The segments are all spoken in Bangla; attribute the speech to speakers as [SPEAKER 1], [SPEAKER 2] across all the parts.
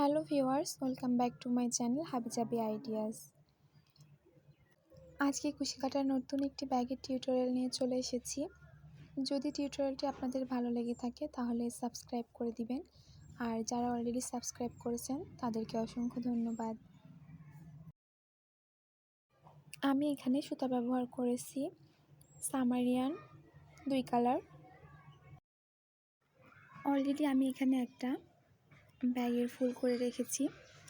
[SPEAKER 1] Hello viewers, welcome back to my channel Habijabi ideas. আজকে কুশি কাটার নতুন একটি ব্যাগের টিউটোরিয়াল নিয়ে চলে এসেছি। যদি টিউটোরিয়ালটি আপনাদের ভালো লেগে থাকে, তাহলে সাবস্ক্রাইব করে দিবেন। আর যারা অলরেডি সাবস্ক্রাইব করেছেন, তাদেরকে অসংখ্য ধন্যবাদ। আমি এখানে সুতা ব্যবহার করেছি সামারিয়ান, দুই কালার। অলরেডি আমি এখানে একটা ব্যাগের ফুল করে রেখেছি।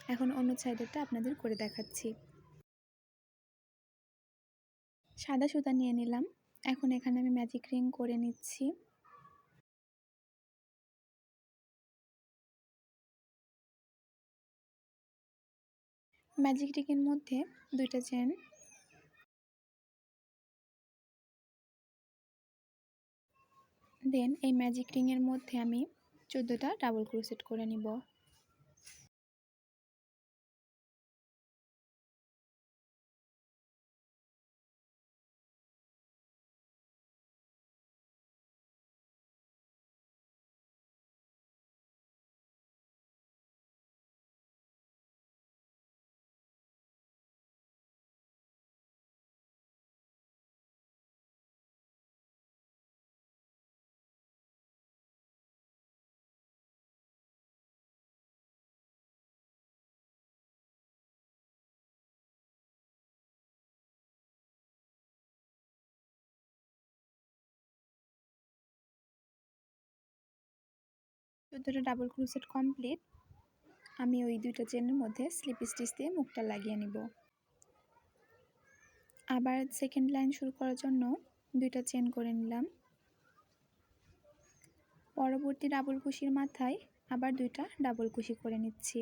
[SPEAKER 1] এখন অন্য সাইডেরটা আপনাদের করে দেখাচ্ছি। সাদা সুতা নিয়ে নিলাম। এখন এখানে আমি ম্যাজিক রিং করে নিচ্ছি। ম্যাজিক রিংয়ের মধ্যে দুইটা চেন। দেন এই ম্যাজিক রিংয়ের মধ্যে আমি চোদ্দোটা ডাবল ক্রোসেট করে নিব। চোদ্দোটা ডাবল ক্রুসেট কমপ্লিট আমি ওই দুইটা চেনের মধ্যে স্লিপ স্টিচ দিয়ে মুখটা লাগিয়ে নিব। আবার সেকেন্ড লাইন শুরু করার জন্য দুইটা চেন করে নিলাম। পরবর্তী ডাবল কুশির মাথায় আবার দুইটা ডাবল কুশি করে নিচ্ছি।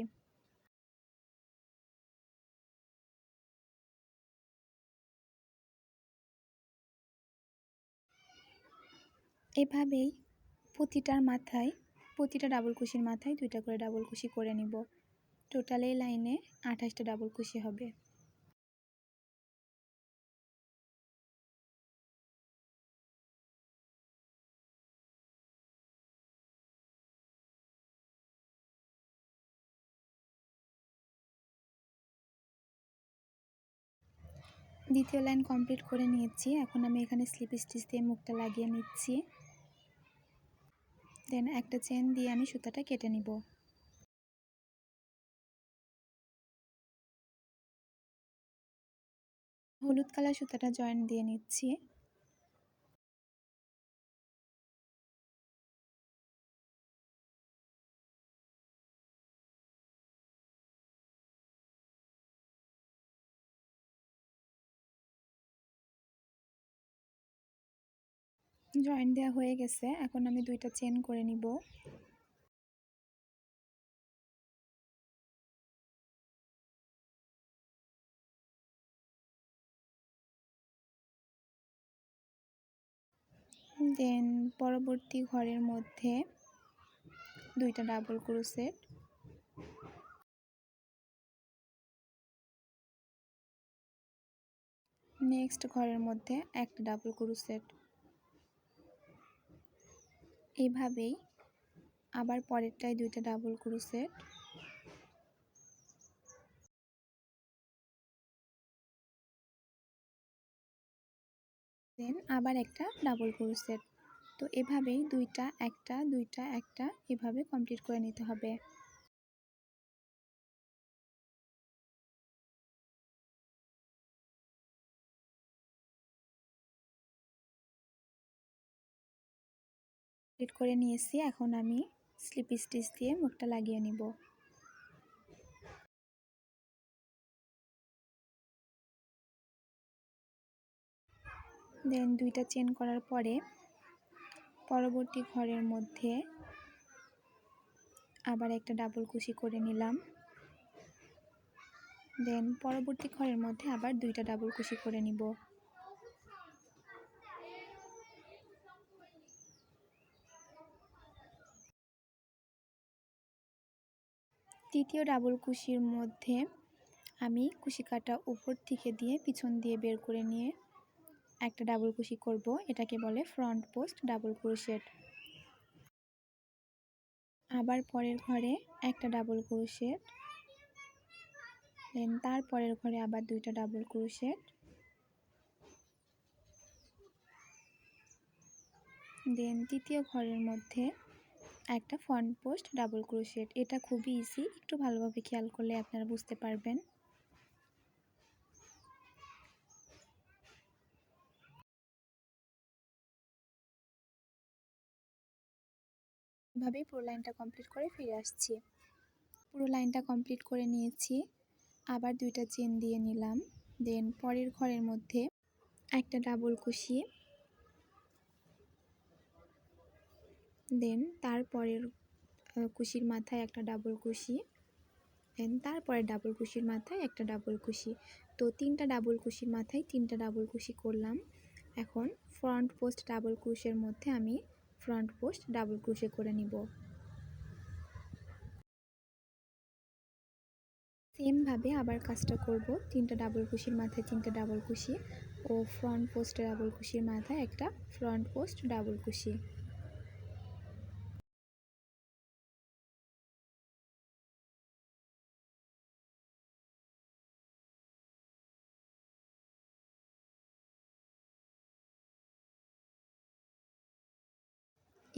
[SPEAKER 1] এভাবেই প্রতিটার মাথায় প্রতিটা ডাবল কুশির মাথায় দুইটা করে ডাবল কুশি করে নিব। টোটাল এই লাইনে আঠাশটা ডাবল কুশি হবে। দ্বিতীয় লাইন কমপ্লিট করে নিয়েছি। এখন আমি এখানে স্লিপ স্টিচ দিয়ে মুখটা লাগিয়ে নিচ্ছি। দেন একটা চেন দিয়ে আমি সুতাটা কেটে নিব। হলুদ কালার সুতাটা জয়েন্ট দিয়ে নিচ্ছি। জয়েন দেওয়া হয়ে গেছে। এখন আমি দুইটা চেন করে নিব। দেন পরবর্তী ঘরের মধ্যে দুইটা ডাবল ক্রোসেট নেক্সট ঘরের মধ্যে একটা ডাবল ক্রোসেট এইভাবেই আবার পরেরটায় দুইটা ডাবল ক্রোসেট দেন আবার একটা ডাবল ক্রোসেট তো এভাবেই দুইটা, একটা দুইটা, একটা এভাবে কমপ্লিট করে নিতে হবে। কমপ্লিট করে নিয়েছি। এখন আমি স্লিপ স্টিচ দিয়ে মুখটা লাগিয়ে নিব। দেন দুইটা চেন করার পরে পরবর্তী ঘরের মধ্যে আবার একটা ডাবল কুশি করে নিলাম। দেন পরবর্তী ঘরের মধ্যে আবার দুইটা ডাবল কুশি করে নিব। তৃতীয় ডাবল কুশির মধ্যে আমি কুশি কাটা উপর থেকে দিয়ে পিছন দিয়ে বের করে নিয়ে একটা ডাবল কুশি করব। এটাকে বলে ফ্রন্ট পোস্ট ডাবল ক্রোশেট। আবার পরের ঘরে একটা ডাবল ক্রোশেট। দেন তারপরের ঘরে আবার দুইটা ডাবল ক্রোশেট। দেন তৃতীয় ঘরের মধ্যে একটা ফ্রন্ট পোস্ট ডাবল ক্রোশেট এটা খুবই ইজি একটু ভালোভাবে খেয়াল করলে আপনারা বুঝতে পারবেন। এভাবেই পুরো লাইনটা কমপ্লিট করে ফিরে আসছি। পুরো লাইনটা কমপ্লিট করে নিয়েছি। আবার দুইটা চেন দিয়ে নিলাম। দেন পরের ঘরের মধ্যে একটা ডাবল কুশি দেন তারপরের কুশির মাথায় একটা ডাবল কুশি। দেন তারপরে ডাবল কুশির মাথায় একটা ডাবল কুশি। তো তিনটা ডাবল কুশির মাথায় তিনটা ডাবল কুশি করলাম। এখন ফ্রন্ট পোস্ট ডাবল ক্রুশের মধ্যে আমি ফ্রন্ট পোস্ট ডাবল ক্রুশে করে নিব। সেমভাবে আবার কাজটা করব। তিনটা ডাবল কুশির মাথায় তিনটা ডাবল কুশি ও ফ্রন্ট পোস্ট ডাবল কুশির মাথায় একটা ফ্রন্ট পোস্ট ডাবল কুশি।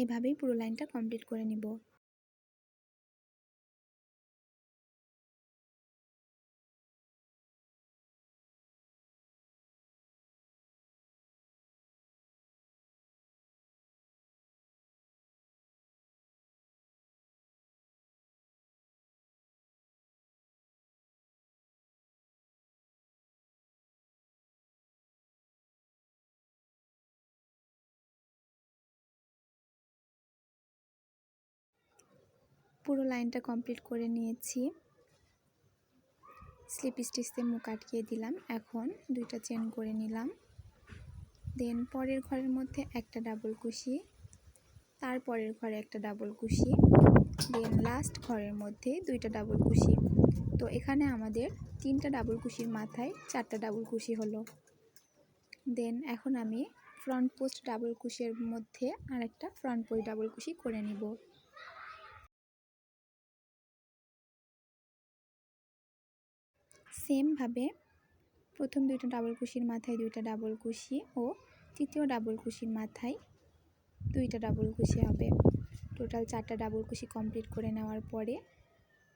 [SPEAKER 1] এভাবেই পুরো লাইনটা কমপ্লিট করে নিব। পুরো লাইনটা কমপ্লিট করে নিয়েছি। স্লিপ স্টিচে মুখ আটকিয়ে দিলাম। এখন দুইটা চেন করে নিলাম। দেন পরের ঘরের মধ্যে একটা ডাবল কুশি তারপরের ঘরে একটা ডাবল কুশি, দেন লাস্ট ঘরের মধ্যে দুইটা ডাবল কুশি। তো এখানে আমাদের তিনটা ডাবল কুশির মাথায় চারটা ডাবল কুশি হলো। দেন এখন আমি ফ্রন্ট পোস্ট ডাবল কুশির মধ্যে আর একটা ফ্রন্ট পোস্ট ডাবল কুশি করে নিব। সেমভাবে প্রথম দুইটা ডাবল কুশির মাথায় দুইটা ডাবল কুশি ও তৃতীয় ডাবল কুশির মাথায় দুইটা ডাবল কুশি হবে। টোটাল চারটা ডাবল কুশি কমপ্লিট করে নেওয়ার পরে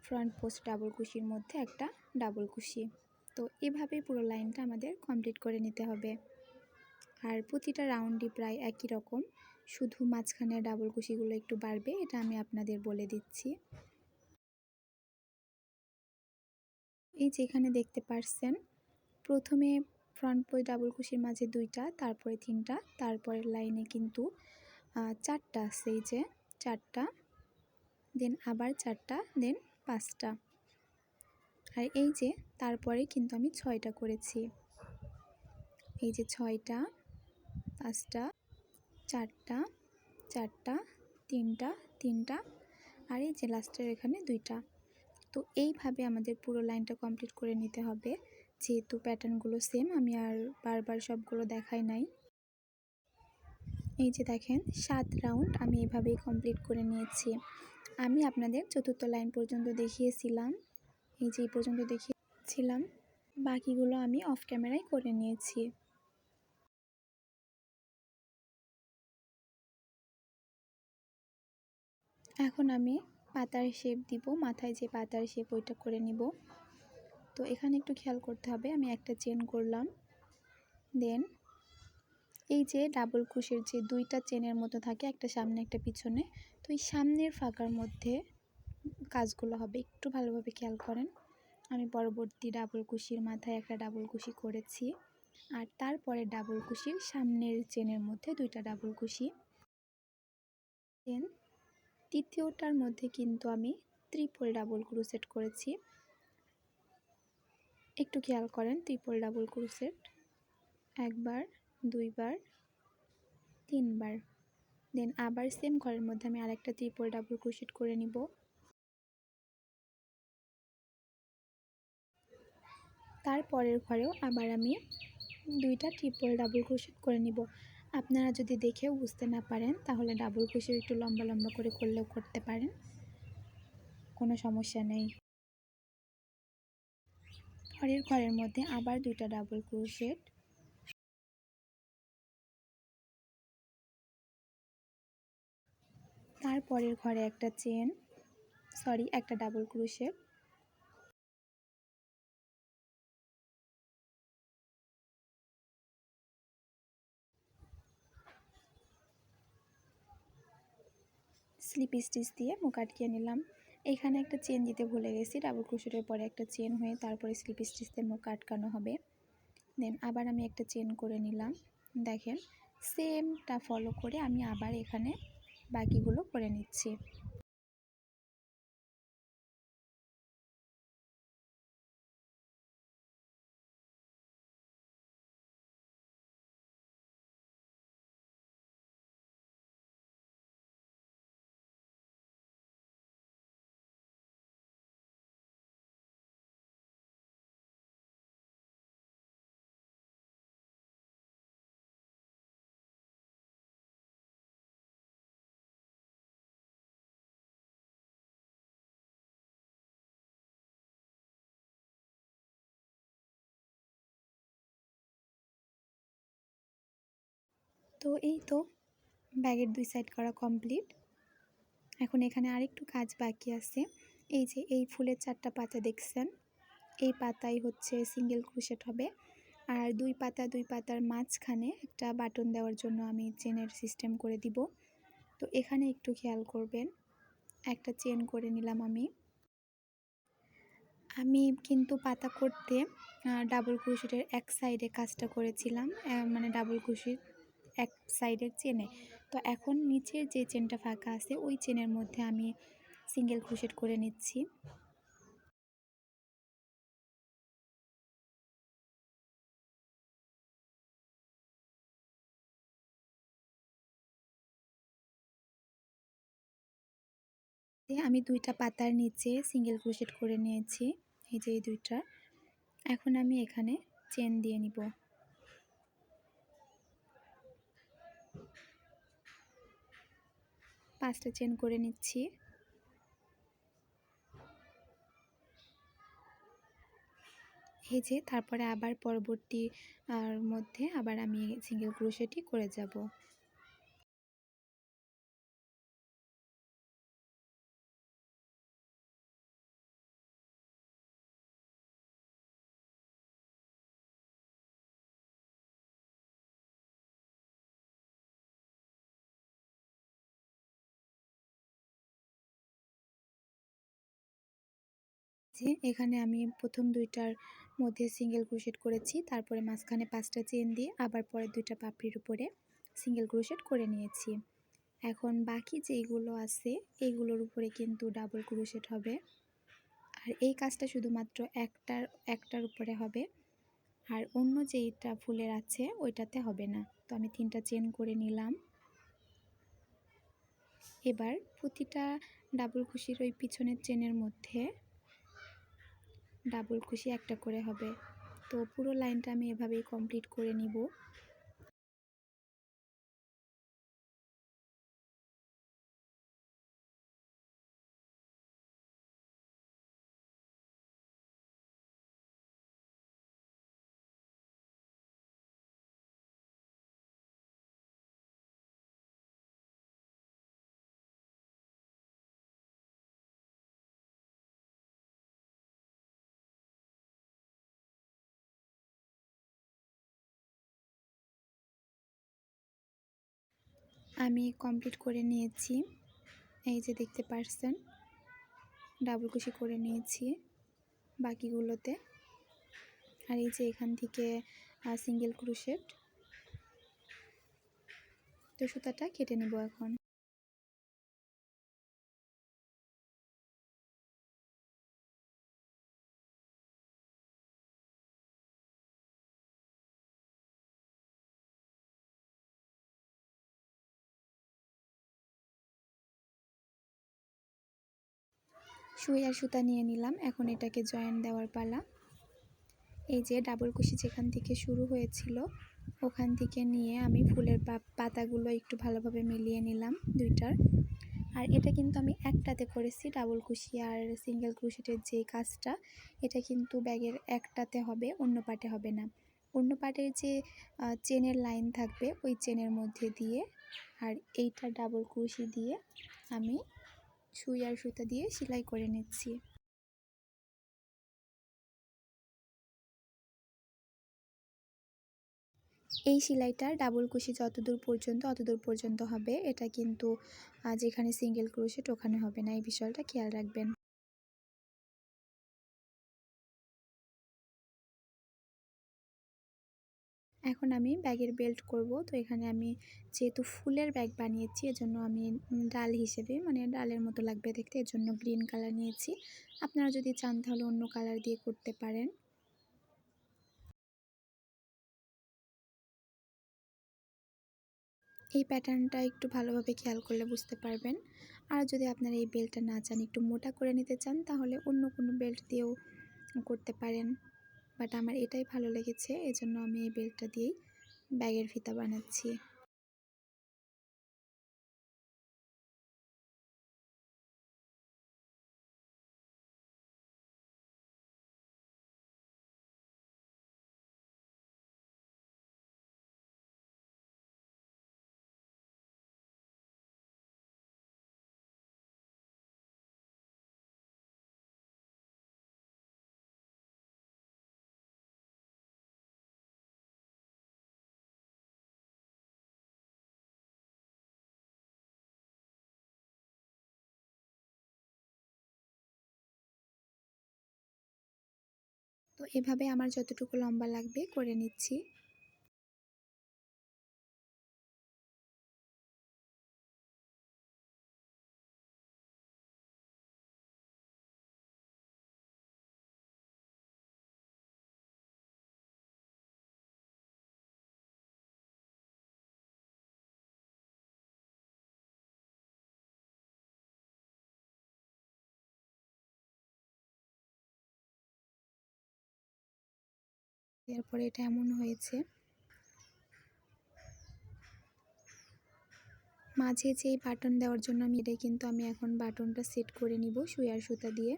[SPEAKER 1] ফ্রন্ট পোস্ট ডাবল কুশির মধ্যে একটা ডাবল কুশি। তো এভাবেই পুরো লাইনটা আমাদের কমপ্লিট করে নিতে হবে। আর প্রতিটা রাউন্ডই প্রায় একই রকম, শুধু মাঝখানে ডাবল কুশিগুলো একটু বাড়বে, এটা আমি আপনাদের বলে দিচ্ছি। এই যে এখানে দেখতে পারছেন, প্রথমে ফ্রন্ট বই ডাবল কুশির মাঝে দুইটা, তারপরে তিনটা, তারপরের লাইনে কিন্তু চারটা আছে এই যে, চারটা দেন আবার চারটা দেন পাঁচটা। আর এই যে তারপরে কিন্তু আমি ছয়টা করেছি। এই যে ছয়টা, পাঁচটা, চারটা চারটা, তিনটা তিনটা, আর এই যে লাস্টের এখানে দুইটা। তো এইভাবে আমাদের পুরো লাইনটা কমপ্লিট করে নিতে হবে। যেহেতু প্যাটার্নগুলো সেম আমি আর বারবার সবগুলো দেখাই নাই। এই যে দেখেন, সাত রাউন্ড আমি এভাবেই কমপ্লিট করে নিয়েছি। আমি আপনাদের চতুর্থ লাইন পর্যন্ত দেখিয়েছিলাম। এই যে এই পর্যন্ত দেখিয়েছিলাম। বাকিগুলো আমি অফ ক্যামেরায় করে নিয়েছি। এখন আমি পাতার শেপ দিব, মাথায় যে পাতার শেপ ওইটা করে নিব। তো এখানে একটু খেয়াল করতে হবে, আমি একটা চেন করলাম। দেন এই যে ডাবল কুশের যে দুইটা চেনের মতো থাকে, একটা সামনে, একটা পিছনে, তো এই সামনের ফাঁকার মধ্যে কাজগুলো হবে। একটু ভালোভাবে খেয়াল করেন। আমি পরবর্তী ডাবল কুশির মাথায় একটা ডাবল কুশি করেছি, আর তারপরে ডাবল কুশির সামনের চেনের মধ্যে দুইটা ডাবল কুশি। দেন তৃতীয়টার মধ্যে কিন্তু আমি ত্রিপল ডাবল ক্রুসেট করেছি। একটু খেয়াল করেন ত্রিপল ডাবল ক্রুসেট একবার, দুইবার, তিনবার। দেন আবার সেম ঘরের মধ্যে আমি আরেকটা ত্রিপল ডাবল ক্রুসেট করে নিব। তারপরের ঘরেও আবার আমি দুইটা ট্রিপল ডাবল ক্রোশেট করে নিব। আপনারা যদি দেখেও বুঝতে না পারেন, তাহলে ডাবল ক্রোশেট একটু লম্বা লম্বা করে করলেও করতে পারেন। কোনো সমস্যা নেই। পরের ঘরের মধ্যে আবার দুইটা ডাবল ক্রোশেট তারপরের ঘরে একটা চেন, সরি, একটা ডাবল ক্রোশেট স্লিপ স্টিচ দিয়ে মুখ আটকিয়ে নিলাম। এখানে একটা চেন দিতে ভুলে গেছি, ডাবল ক্রোশেটের পরে একটা চেন হয়ে তারপরে স্লিপ স্টিচ দিয়ে মুখ আটকানো হবে। দেন আবার আমি একটা চেন করে নিলাম। দেখেন, সেমটা ফলো করে আমি আবার এখানে বাকিগুলো করে নিচ্ছি। তো এই তো, ব্যাগের দুই সাইড করা কমপ্লিট এখন এখানে আরেকটু কাজ বাকি আছে। এই যে এই ফুলের চারটা পাতা দেখছেন? এই পাতাই হচ্ছে সিঙ্গেল ক্রুশেট হবে। আর দুই পাতা, দুই পাতার মাঝখানে একটা বাটন দেওয়ার জন্য আমি চেনের সিস্টেম করে দিব। তো এখানে একটু খেয়াল করবেন। একটা চেন করে নিলাম আমি। আমি কিন্তু পাতা করতে ডাবল ক্রুশেটের এক সাইডে কাজটা করেছিলাম। মানে ডাবল ক্রুশেট এক সাইডের চেনে। তো এখন নিচের যে চেনটা ফাঁকা আছে, ওই চেনের মধ্যে আমি সিঙ্গেল ক্রুশেট করে নিচ্ছি। আমি দুইটা পাতার নিচে সিঙ্গেল ক্রোশেট করে নিয়েছি, এই যে এই দুইটা। এখন আমি এখানে চেন দিয়ে নিব। পাঁচটা চেন করে নিচ্ছি। হেজে তারপরে আবার পরবর্তী মধ্যে আবার আমি সিঙ্গেল ক্রোশেটি করে যাব। যে এখানে আমি প্রথম দুইটার মধ্যে সিঙ্গেল ক্রোশেট করেছি, তারপরে মাঝখানে পাঁচটা চেন দিয়ে আবার পরে দুইটা পাপড়ির উপরে সিঙ্গেল ক্রোশেট করে নিয়েছি। এখন বাকি যেইগুলো আছে, এইগুলোর উপরে কিন্তু ডাবল ক্রোশেট হবে। আর এই কাজটা শুধুমাত্র একটার একটার উপরে হবে। আর অন্য যেইটা ফুলের আছে, ওইটাতে হবে না। তো আমি তিনটা চেন করে নিলাম। এবার প্রতিটা ডাবল খুশির ওই পিছনের চেনের মধ্যে ডাবল খুশি একটা করে হবে। তো পুরো লাইনটা আমি এভাবেই কমপ্লিট করে নিব। আমি কমপ্লিট করে নিয়েছি। এই যে দেখতে পারছেন ডাবল কুশি করে নিয়েছি বাকিগুলোতে। আর এই যে এখান থেকে সিঙ্গেল ক্রুশেট তো সুতাটা কেটে নেব এখন। সুই আর সুতা নিয়ে নিলাম। এখন এটাকে জয়েন দেওয়ার পালা। এই যে ডাবল কুশি যেখান থেকে শুরু হয়েছিল, ওখান থেকে নিয়ে আমি ফুলের পাতাগুলো একটু ভালোভাবে মিলিয়ে নিলাম দুইটার। আর এটা কিন্তু আমি একটাতে করেছি, ডাবল কুশি আর সিঙ্গেল ক্রুশেটের যে কাজটা, এটা কিন্তু ব্যাগের একটাতে হবে, অন্য পাটে হবে না। অন্য পাটের যে চেনের লাইন থাকবে, ওই চেনের মধ্যে দিয়ে আর এইটা ডাবল কুশি দিয়ে আমি সুই আর সুতা দিয়ে সেলাই করে নিচ্ছি। এই সেলাইটা ডাবল কুশি যতদূর পর্যন্ত, অতদূর পর্যন্ত হবে, এটা কিন্তু যেখানে সিঙ্গেল ক্রোশেট ওখানে হবে না। এই বিষয়টা খেয়াল রাখবেন। এখন আমি ব্যাগের বেল্ট করব। তো এখানে আমি যেহেতু ফুলের ব্যাগ বানিয়েছি, এজন্য আমি ডাল হিসেবে মানে ডালের মতো লাগবে দেখতে, এজন্য গ্রিন কালার নিয়েছি। আপনারা যদি চান তাহলে অন্য কালার দিয়ে করতে পারেন। এই প্যাটার্নটা একটু ভালোভাবে খেয়াল করলে বুঝতে পারবেন। আর যদি আপনারা এই বেল্টটা না চান, একটু মোটা করে নিতে চান, তাহলে অন্য কোনো বেল্ট দিয়েও করতে পারেন। বাট আমার এটাই ভালো লেগেছে এজন্য আমি এই বেল্টটা দিয়েই ব্যাগের ফিতা বানাচ্ছি। তো এভাবে আমার যতটুকু লম্বা লাগবে করে নিচ্ছি। এরপরে এটা এমন হয়েছে। মাঝে যেই বাটন দেওয়ার জন্য আমি কিন্তু আমি এখন বাটনটা সেট করে নিব সুয়ার সুতা দিয়ে।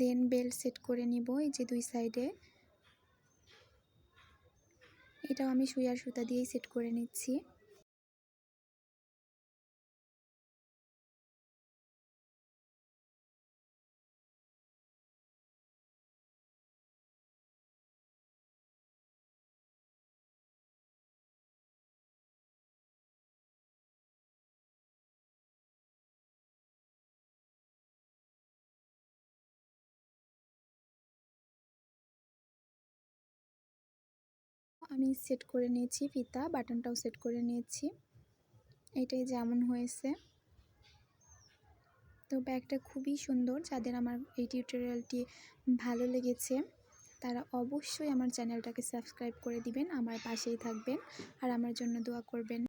[SPEAKER 1] দেন বেল সেট করে নিব, এই যে দুই সাইডে এটাও আমি সুইয়ার সুতা দিয়েই সেট করে নিচ্ছি। আমি সেট করে নিয়েছি ফিতা, বাটনটাও সেট করে নিয়েছি। এটাই যেমন হয়েছে। তো ব্যাগটা খুবই সুন্দর। যাদের আমার এই টিউটোরিয়ালটি ভালো লেগেছে, তারা অবশ্যই আমার চ্যানেলটাকে সাবস্ক্রাইব করে দিবেন, আমার পাশেই থাকবেন, আর আমার জন্য দোয়া করবেন।